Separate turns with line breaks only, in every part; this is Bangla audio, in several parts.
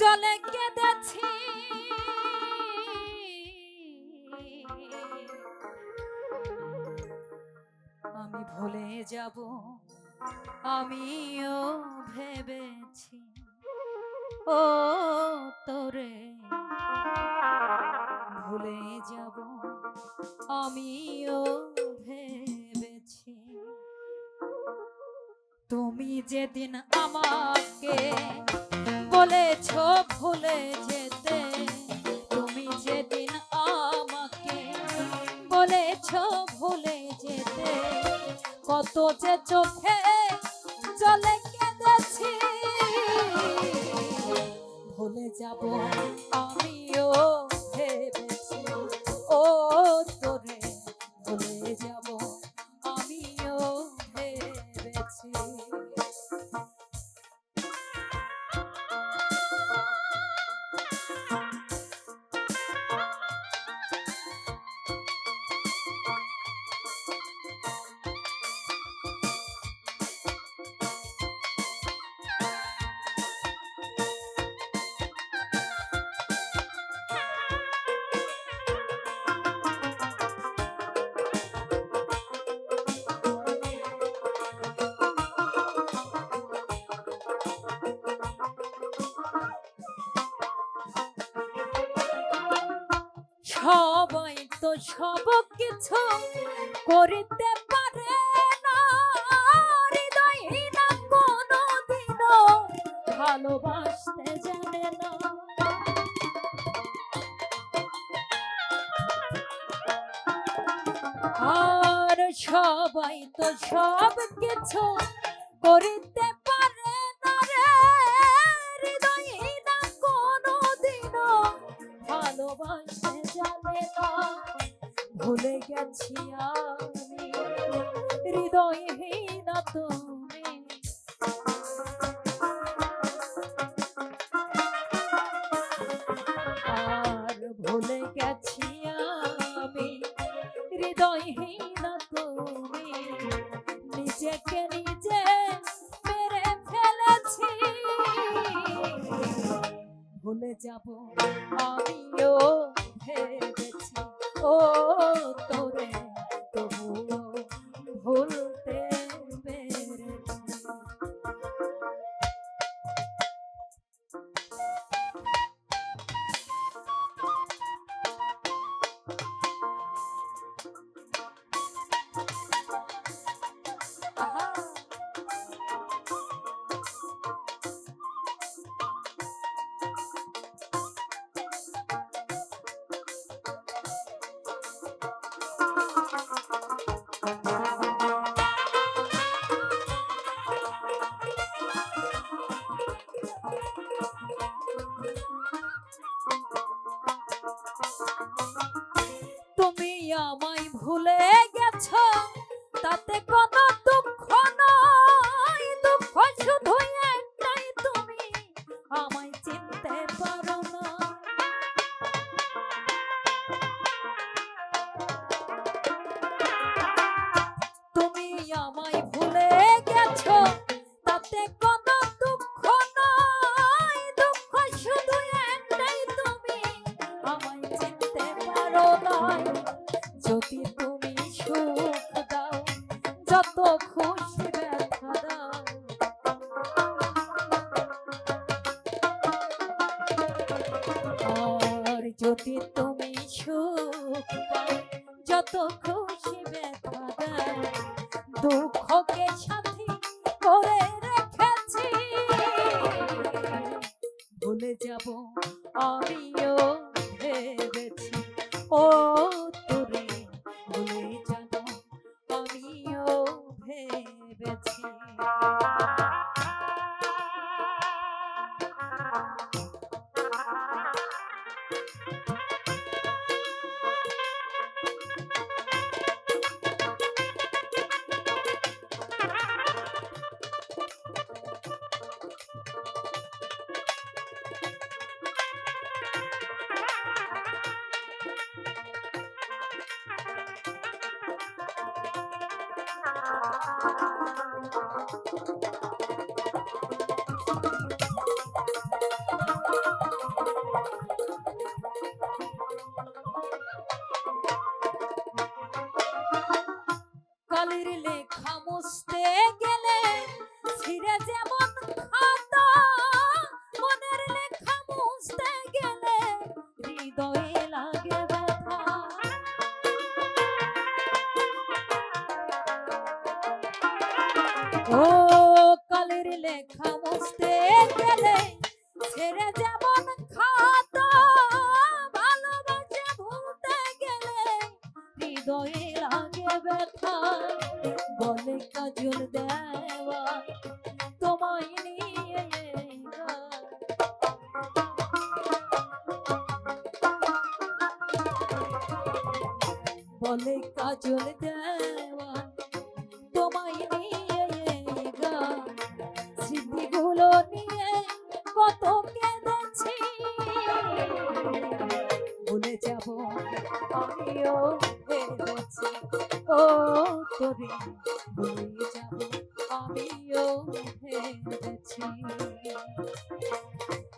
জলে কেঁদেছি। আমি ভুলে যাব, আমিও ভেবেছি। ও তোরে, ভুলে যাব, আমিও ভেবেছি। তুমি যেদিন আমাকে বলেছ ভুলে যেতে। তুমি যেদিন আমাকে বলেছ ভুলে যেতে, কত যে চোখে জলে কেঁদেছি। ভুলে যাব আমিও ভেবেছি, ও তোরে। ভুলে যাব আমিও ভেবেছি। সবাই তো সব কিছু করিতে পারে না। ভালোবাসতে জানে না। আর সবাই তো সব কিছু করিতে ভুলে গেছি আমি। হৃদয়হীনা তুমি। আর ভুলে গেছি আমি। হৃদয়হীনা তুমি। নিজেকে নিজে মেরে ফেলেছি। ভুলে যাব, আমিও ভেবেছি। ও তুমি আমায় ভুলে গেছো তাতে কোনো যদি তুমি সুখ পাও, যত খুশি ব্যথা দাও দুঃখকে সাথী করে রেখেছি। ভুলে যাব, আমিও ভেবেছি, ও তোরে ভুলে যাব আমিও ভেবেছি। কালির লেখা মুছতে গেলে ছিঁড়ে যেমন খাতা ও, কালির লেখা মুছতে গেলে ছেড়ে যেমন খাতা ভালোবাসে ভুলতে গেলে হৃদয়ে লাগে ব্যথা বলে কাজল দেওয়া তোমায় নিয়ে। বলে কাজল দেওয়া ভুলে যাব। আমিও ভেবেছি ও তোরে ভুলে যাব। আমিও ভেবেছি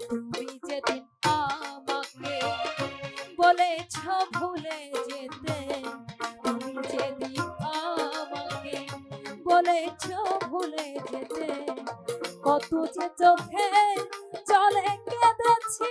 তুমি যেদিন আমাকে বলেছ ভুলে যেতে, তুমি যেদিন আমাকে বলেছ ভুলে যেতে, কত যে চোখে চলে কেঁদেছি।